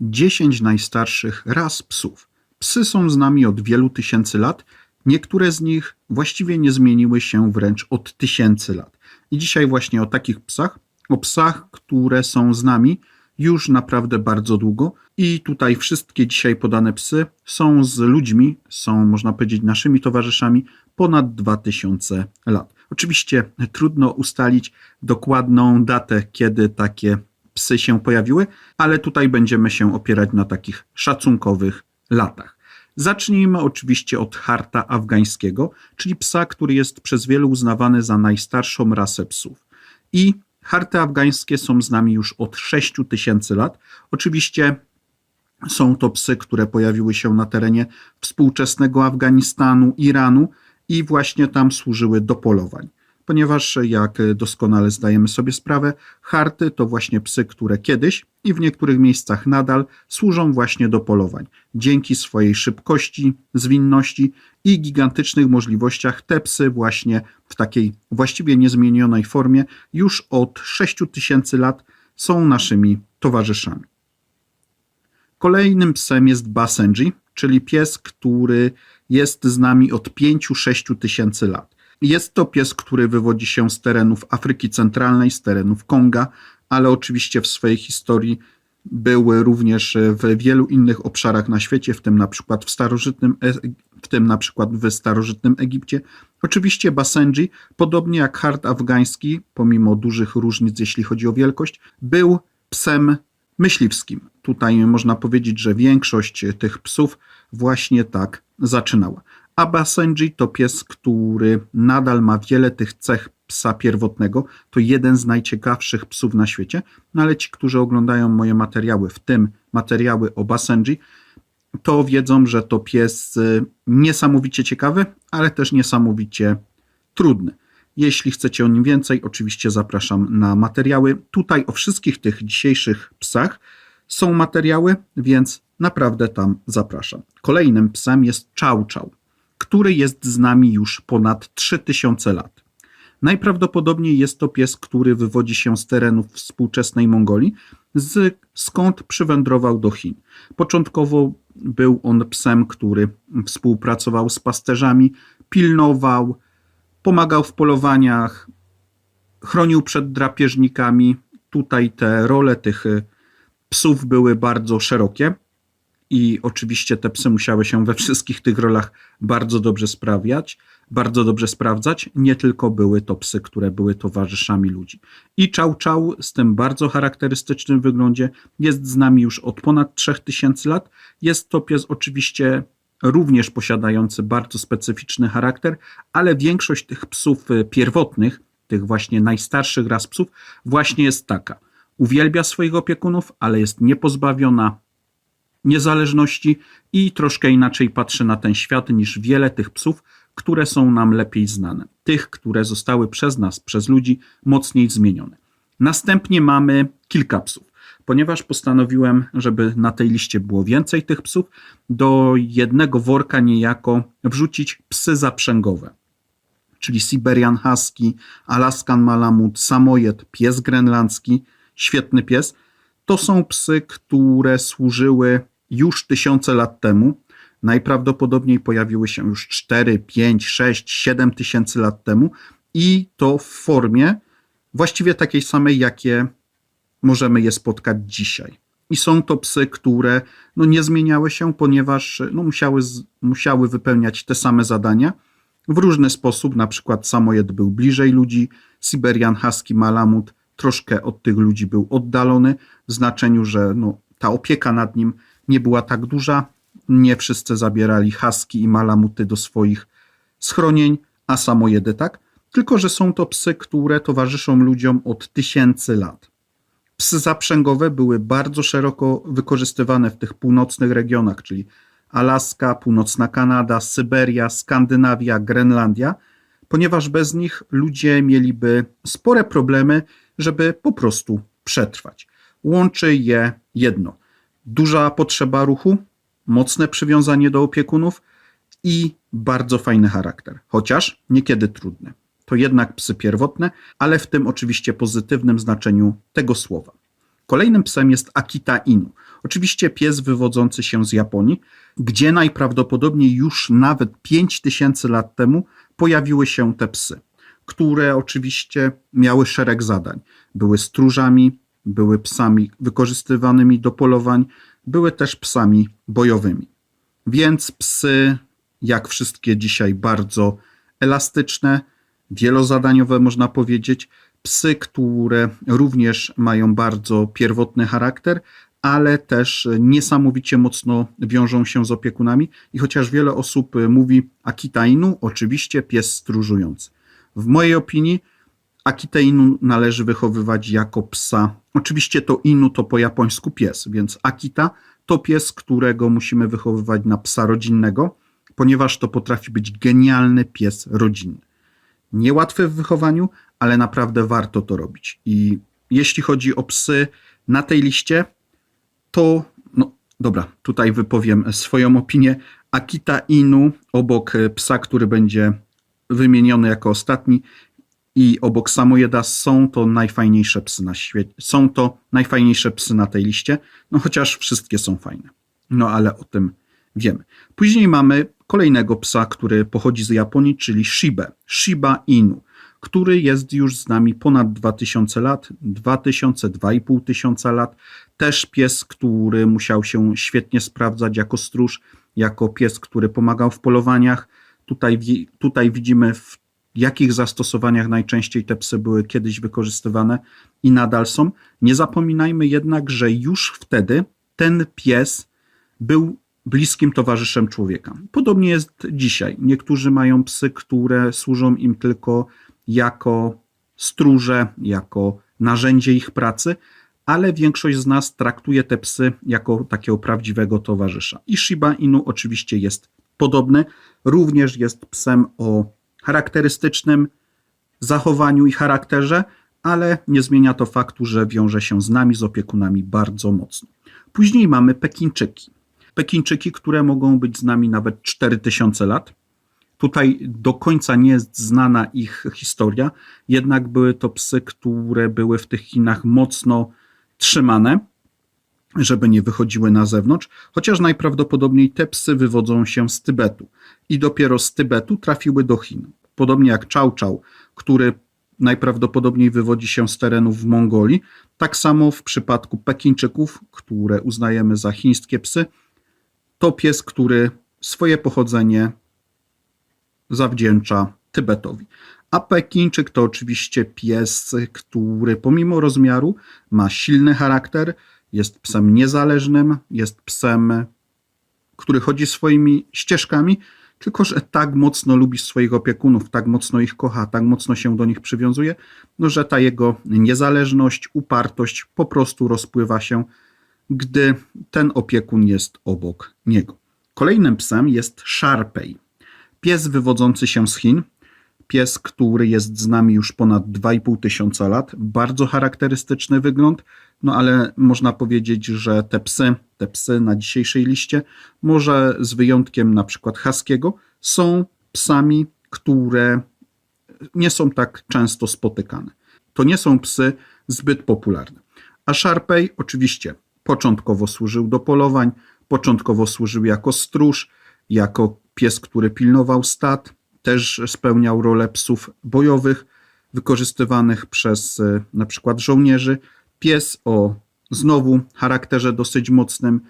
10 najstarszych ras psów. Psy są z nami od wielu tysięcy lat. Niektóre z nich właściwie nie zmieniły się wręcz od tysięcy lat. I dzisiaj właśnie o takich psach, o psach, które są z nami już naprawdę bardzo długo. I tutaj wszystkie dzisiaj podane psy są z ludźmi, są można powiedzieć naszymi towarzyszami ponad 2000 lat. Oczywiście trudno ustalić dokładną datę, kiedy takie psy się pojawiły, ale tutaj będziemy się opierać na takich szacunkowych latach. Zacznijmy oczywiście od harta afgańskiego, czyli psa, który jest przez wielu uznawany za najstarszą rasę psów. I harty afgańskie są z nami już od 6000 lat. Oczywiście są to psy, które pojawiły się na terenie współczesnego Afganistanu, Iranu i właśnie tam służyły do polowań ponieważ jak doskonale zdajemy sobie sprawę, harty to właśnie psy, które kiedyś i w niektórych miejscach nadal służą właśnie do polowań. Dzięki swojej szybkości, zwinności i gigantycznych możliwościach te psy właśnie w takiej właściwie niezmienionej formie już od 6000 lat są naszymi towarzyszami. Kolejnym psem jest Basenji, czyli pies, który jest z nami od 5-6 tysięcy lat. Jest to pies, który wywodzi się z terenów Afryki Centralnej, z terenów Konga, ale oczywiście w swojej historii był również w wielu innych obszarach na świecie, w tym na przykład w starożytnym, e, w tym na przykład w starożytnym Egipcie. Oczywiście Basenji, podobnie jak hart afgański, pomimo dużych różnic jeśli chodzi o wielkość, był psem myśliwskim. Tutaj można powiedzieć, że większość tych psów właśnie tak zaczynała. A Basenji to pies, który nadal ma wiele tych cech psa pierwotnego. To jeden z najciekawszych psów na świecie. No ale ci, którzy oglądają moje materiały, w tym materiały o Basenji, to wiedzą, że to pies y, niesamowicie ciekawy, ale też niesamowicie trudny. Jeśli chcecie o nim więcej, oczywiście zapraszam na materiały. Tutaj o wszystkich tych dzisiejszych psach są materiały, więc naprawdę tam zapraszam. Kolejnym psem jest Chow Chow który jest z nami już ponad 3000 lat. Najprawdopodobniej jest to pies, który wywodzi się z terenów współczesnej Mongolii, z, skąd przywędrował do Chin. Początkowo był on psem, który współpracował z pasterzami, pilnował, pomagał w polowaniach, chronił przed drapieżnikami. Tutaj te role tych psów były bardzo szerokie i oczywiście te psy musiały się we wszystkich tych rolach bardzo dobrze sprawiać, bardzo dobrze sprawdzać. Nie tylko były to psy, które były towarzyszami ludzi. I Czał Czał z tym bardzo charakterystycznym wyglądzie jest z nami już od ponad 3000 lat. Jest to pies oczywiście również posiadający bardzo specyficzny charakter, ale większość tych psów y, pierwotnych, tych właśnie najstarszych ras psów, właśnie jest taka. Uwielbia swoich opiekunów, ale jest niepozbawiona niezależności i troszkę inaczej patrzy na ten świat niż wiele tych psów, które są nam lepiej znane. Tych, które zostały przez nas, przez ludzi mocniej zmienione. Następnie mamy kilka psów. Ponieważ postanowiłem, żeby na tej liście było więcej tych psów, do jednego worka niejako wrzucić psy zaprzęgowe, czyli Siberian Husky, Alaskan Malamut, Samojed, pies grenlandzki, świetny pies. To są psy, które służyły już tysiące lat temu. Najprawdopodobniej pojawiły się już 4, 5, 6, 7 tysięcy lat temu i to w formie właściwie takiej samej, jakie możemy je spotkać dzisiaj. I są to psy, które no, nie zmieniały się, ponieważ no, musiały, musiały wypełniać te same zadania w różny sposób. Na przykład samojed był bliżej ludzi, Siberian Husky Malamut troszkę od tych ludzi był oddalony, w znaczeniu, że no, ta opieka nad nim nie była tak duża. Nie wszyscy zabierali haski i malamuty do swoich schronień, a samojedy tak. Tylko, że są to psy, które towarzyszą ludziom od tysięcy lat. Psy zaprzęgowe były bardzo szeroko wykorzystywane w tych północnych regionach, czyli Alaska, północna Kanada, Syberia, Skandynawia, Grenlandia, ponieważ bez nich ludzie mieliby spore problemy, żeby po prostu przetrwać. Łączy je jedno duża potrzeba ruchu, mocne przywiązanie do opiekunów i bardzo fajny charakter, chociaż niekiedy trudny. To jednak psy pierwotne, ale w tym oczywiście pozytywnym znaczeniu tego słowa. Kolejnym psem jest Akita Inu. Oczywiście pies wywodzący się z Japonii, gdzie najprawdopodobniej już nawet 5000 lat temu pojawiły się te psy, które oczywiście miały szereg zadań. Były stróżami, były psami wykorzystywanymi do polowań, były też psami bojowymi. Więc psy, jak wszystkie dzisiaj, bardzo elastyczne, wielozadaniowe można powiedzieć. Psy, które również mają bardzo pierwotny charakter, ale też niesamowicie mocno wiążą się z opiekunami. I chociaż wiele osób mówi Akita Inu, oczywiście pies stróżujący. W mojej opinii Akita Inu należy wychowywać jako psa. Oczywiście to Inu to po japońsku pies, więc Akita to pies, którego musimy wychowywać na psa rodzinnego, ponieważ to potrafi być genialny pies rodzinny. Niełatwy w wychowaniu, ale naprawdę warto to robić. I jeśli chodzi o psy na tej liście, to no dobra, tutaj wypowiem swoją opinię. Akita Inu obok psa, który będzie wymieniony jako ostatni i obok Samojeda są to najfajniejsze psy na świecie. Są to najfajniejsze psy na tej liście, no chociaż wszystkie są fajne. No ale o tym wiemy. Później mamy kolejnego psa, który pochodzi z Japonii, czyli Shibę. Shiba Inu, który jest już z nami ponad 2000 lat, 2000, 2500 lat. Też pies, który musiał się świetnie sprawdzać jako stróż, jako pies, który pomagał w polowaniach. Tutaj, tutaj widzimy w jakich zastosowaniach najczęściej te psy były kiedyś wykorzystywane i nadal są. Nie zapominajmy jednak, że już wtedy ten pies był bliskim towarzyszem człowieka. Podobnie jest dzisiaj. Niektórzy mają psy, które służą im tylko jako stróże, jako narzędzie ich pracy, ale większość z nas traktuje te psy jako takiego prawdziwego towarzysza. I Shiba Inu oczywiście jest podobny, również jest psem o charakterystycznym zachowaniu i charakterze, ale nie zmienia to faktu, że wiąże się z nami, z opiekunami bardzo mocno. Później mamy Pekinczyki. Pekinczyki, które mogą być z nami nawet 4000 lat. Tutaj do końca nie jest znana ich historia, jednak były to psy, które były w tych Chinach mocno trzymane, żeby nie wychodziły na zewnątrz, chociaż najprawdopodobniej te psy wywodzą się z Tybetu i dopiero z Tybetu trafiły do Chin. Podobnie jak Chow Chow, który najprawdopodobniej wywodzi się z terenów w Mongolii, tak samo w przypadku Pekinczyków, które uznajemy za chińskie psy, to pies, który swoje pochodzenie zawdzięcza Tybetowi. A Pekinczyk to oczywiście pies, który pomimo rozmiaru ma silny charakter, jest psem niezależnym, jest psem, który chodzi swoimi ścieżkami, tylko że tak mocno lubi swoich opiekunów, tak mocno ich kocha, tak mocno się do nich przywiązuje, no, że ta jego niezależność, upartość po prostu rozpływa się, gdy ten opiekun jest obok niego. Kolejnym psem jest Sharpei. Pies wywodzący się z Chin, pies, który jest z nami już ponad 2,5 tysiąca lat, bardzo charakterystyczny wygląd, no ale można powiedzieć, że te psy, te psy na dzisiejszej liście, może z wyjątkiem na przykład Haskiego, są psami, które nie są tak często spotykane. To nie są psy zbyt popularne. A Sharpei oczywiście początkowo służył do polowań, początkowo służył jako stróż, jako pies, który pilnował stad, też spełniał rolę psów bojowych, wykorzystywanych przez e, na przykład żołnierzy. Pies o znowu charakterze dosyć mocnym,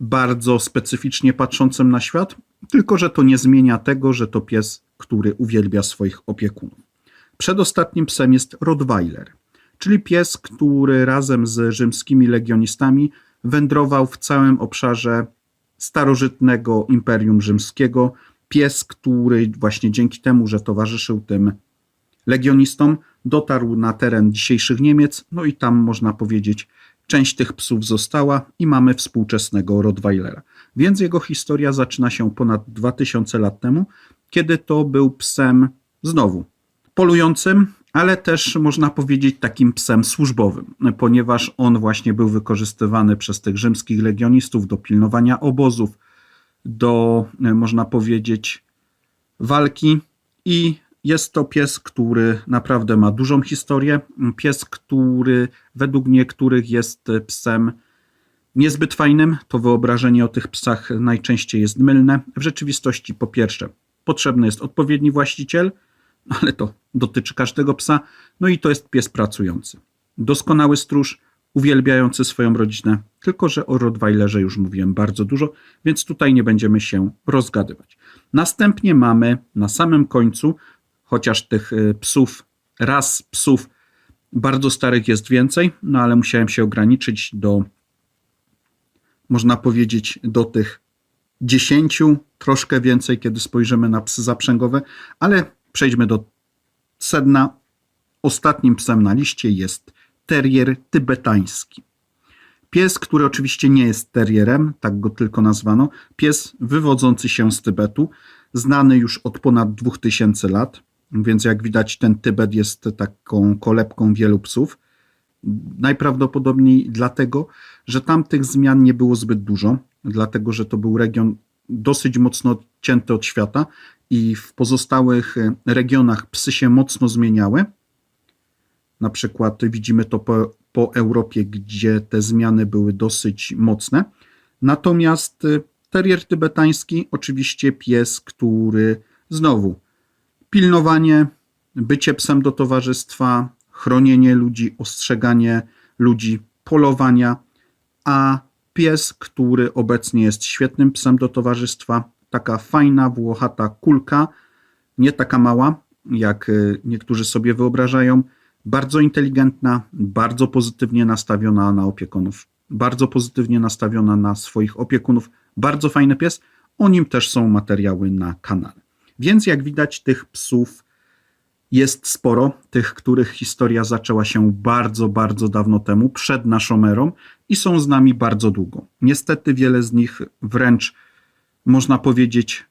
bardzo specyficznie patrzącym na świat, tylko że to nie zmienia tego, że to pies, który uwielbia swoich opiekunów. Przedostatnim psem jest Rottweiler, czyli pies, który razem z rzymskimi legionistami wędrował w całym obszarze starożytnego Imperium Rzymskiego. Pies, który właśnie dzięki temu, że towarzyszył tym legionistom, dotarł na teren dzisiejszych Niemiec, no i tam można powiedzieć, część tych psów została i mamy współczesnego Rottweilera. Więc jego historia zaczyna się ponad 2000 lat temu, kiedy to był psem znowu polującym, ale też można powiedzieć takim psem służbowym, ponieważ on właśnie był wykorzystywany przez tych rzymskich legionistów do pilnowania obozów, do można powiedzieć walki i Jest to pies, który naprawdę ma dużą historię. Pies, który według niektórych jest psem niezbyt fajnym. To wyobrażenie o tych psach najczęściej jest mylne. W rzeczywistości, po pierwsze, potrzebny jest odpowiedni właściciel, ale to dotyczy każdego psa. No i to jest pies pracujący. Doskonały stróż, uwielbiający swoją rodzinę. Tylko, że o Rottweilerze już mówiłem bardzo dużo, więc tutaj nie będziemy się rozgadywać. Następnie mamy na samym końcu, chociaż tych y, psów, ras psów bardzo starych jest więcej, no ale musiałem się ograniczyć do, można powiedzieć, do tych dziesięciu, troszkę więcej, kiedy spojrzymy na psy zaprzęgowe, ale przejdźmy do sedna. Ostatnim psem na liście jest terrier tybetański. Pies, który oczywiście nie jest terrierem, tak go tylko nazwano, pies wywodzący się z Tybetu, znany już od ponad 2000 lat, więc jak widać ten Tybet jest taką kolebką wielu psów. Najprawdopodobniej dlatego, że tam tych zmian nie było zbyt dużo, dlatego że to był region dosyć mocno odcięty od świata i w pozostałych regionach psy się mocno zmieniały. Na przykład widzimy to po, po Europie, gdzie te zmiany były dosyć mocne. Natomiast y, terrier tybetański, oczywiście pies, który znowu pilnowanie, bycie psem do towarzystwa, chronienie ludzi, ostrzeganie ludzi, polowania, a pies, który obecnie jest świetnym psem do towarzystwa, taka fajna, włochata kulka, nie taka mała, jak y, niektórzy sobie wyobrażają, bardzo inteligentna, bardzo pozytywnie nastawiona na opiekunów, bardzo pozytywnie nastawiona na swoich opiekunów, bardzo fajny pies. O nim też są materiały na kanale. Więc jak widać, tych psów jest sporo, tych, których historia zaczęła się bardzo, bardzo dawno temu, przed naszą erą i są z nami bardzo długo. Niestety wiele z nich wręcz można powiedzieć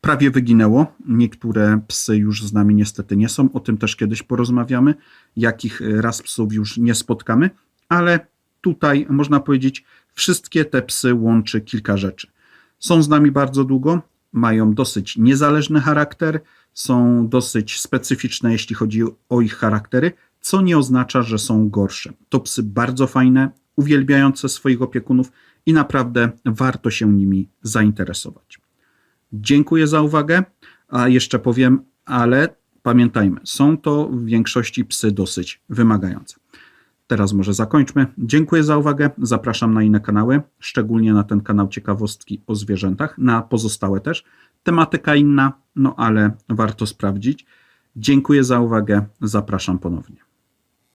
prawie wyginęło. Niektóre psy już z nami niestety nie są. O tym też kiedyś porozmawiamy, jakich raz psów już nie spotkamy, ale tutaj można powiedzieć, wszystkie te psy łączy kilka rzeczy. Są z nami bardzo długo, mają dosyć niezależny charakter, są dosyć specyficzne, jeśli chodzi o ich charaktery, co nie oznacza, że są gorsze. To psy bardzo fajne, uwielbiające swoich opiekunów i naprawdę warto się nimi zainteresować. Dziękuję za uwagę. A jeszcze powiem, ale pamiętajmy, są to w większości psy dosyć wymagające. Teraz może zakończmy. Dziękuję za uwagę. Zapraszam na inne kanały, szczególnie na ten kanał Ciekawostki o zwierzętach, na pozostałe też. Tematyka inna, no ale warto sprawdzić. Dziękuję za uwagę. Zapraszam ponownie.